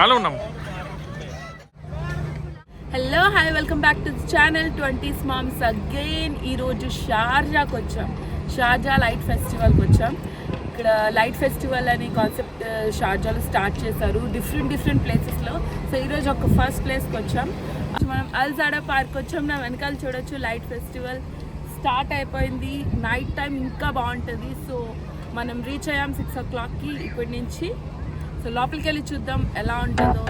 Hello ఉన్నాం hello hi welcome back to channel twenties moms again ఈరోజు షార్జాకి వచ్చాం. షార్జా లైట్ ఫెస్టివల్కి వచ్చాం. ఇక్కడ లైట్ ఫెస్టివల్ అనే కాన్సెప్ట్ uh, షార్జాలో స్టార్ట్ చేశారు. డిఫరెంట్ డిఫరెంట్ ప్లేసెస్లో సో ఈరోజు ఒక ఫస్ట్ ప్లేస్కి వచ్చాం. మనం అల్జాడా పార్క్ వచ్చాం. నా వెనకాల చూడొచ్చు లైట్ ఫెస్టివల్ స్టార్ట్ అయిపోయింది. నైట్ టైం ఇంకా బాగుంటుంది. సో మనం రీచ్ అయ్యాం సిక్స్ ఓ క్లాక్కి ఇప్పటి నుంచి సో లోపలికి వెళ్ళి చూద్దాం ఎలా ఉంటుందో.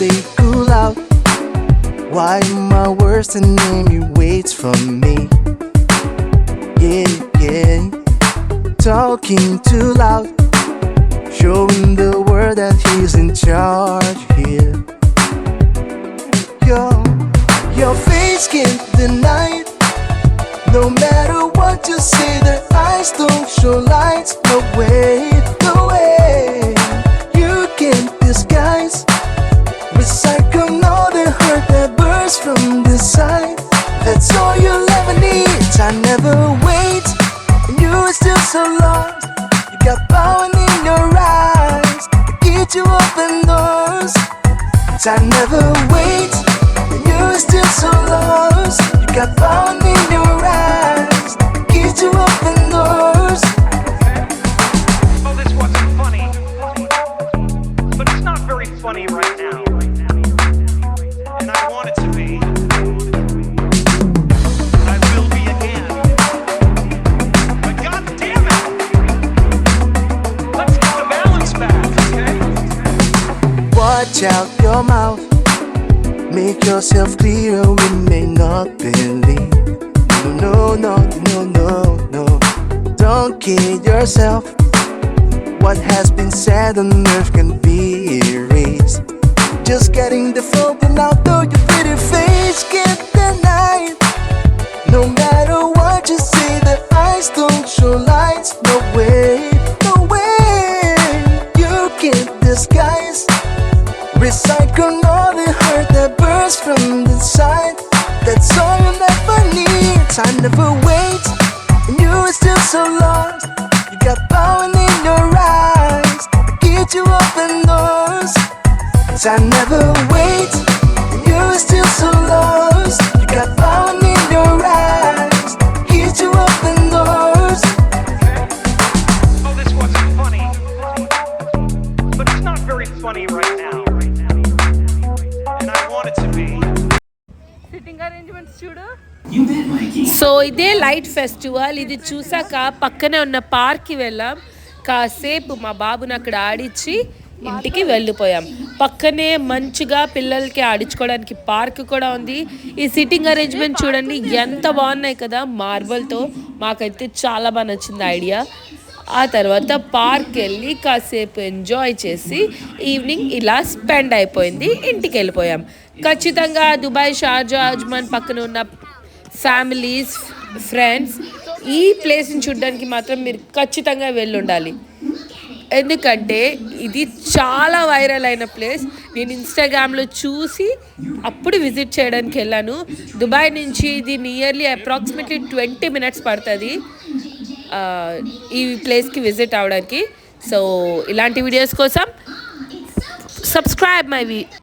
Stay cool out. Why my worst enemy waits for me? Yeah, yeah. Talking too loud, showing the world that he's in charge here. Your, your face can't deny it. No matter what you say, I never wait, and you are still so lost. You got power in your eyes to get you open doors. I never wait, and you are still so lost. You got power Watch out your mouth. Make yourself clear, we may not believe. No, no, no, no, no. Don't kid yourself. What has been said on earth can be erased. Just getting the phone out, though your pretty face can't deny. No matter what you say, the eyes don't show all the hurt that bursts from the side. That's all you'll never need. Time never wait, and you are still so lost. You got power in your eyes to get you open doors. Time never wait, sitting arrangements చూడు. So ఇదే light festival ఇది చూసాక పక్కనే ఉన్న పార్క్కి వెళ్ళాం. కాసేపు మా బాబుని అక్కడ ఆడిచ్చి ఇంటికి వెళ్ళిపోయాం. పక్కనే మంచిగా పిల్లలకి ఆడించుకోవడానికి పార్క్ కూడా ఉంది. ఈ సిట్టింగ్ అరేంజ్మెంట్ చూడండి ఎంత బాగున్నాయి కదా మార్బల్తో మాకైతే చాలా బాగా నచ్చింది ఐడియా ఆ తర్వాత పార్క్ వెళ్ళి కాసేపు ఎంజాయ్ చేసి ఈవినింగ్ ఇలా స్పెండ్ అయిపోయింది. ఇంటికి వెళ్ళిపోయాం. ఖచ్చితంగా దుబాయ్ షార్జా అజ్మాన్ పక్కన ఉన్న ఫ్యామిలీస్ ఫ్రెండ్స్ ఈ ప్లేస్ని చూడడానికి మాత్రం మీరు ఖచ్చితంగా వెళ్ళుండాలి. ఎందుకంటే ఇది చాలా వైరల్ అయిన ప్లేస్. నేను ఇన్స్టాగ్రామ్లో చూసి అప్పుడు విజిట్ చేయడానికి వెళ్ళాను. దుబాయ్ నుంచి ఇది నియర్లీ అప్రాక్సిమేట్లీ ట్వంటీ మినిట్స్ పడుతుంది ఈ ప్లేస్కి విజిట్ అవ్వడానికి సో ఇలాంటి వీడియోస్ కోసం సబ్స్క్రైబ్ మై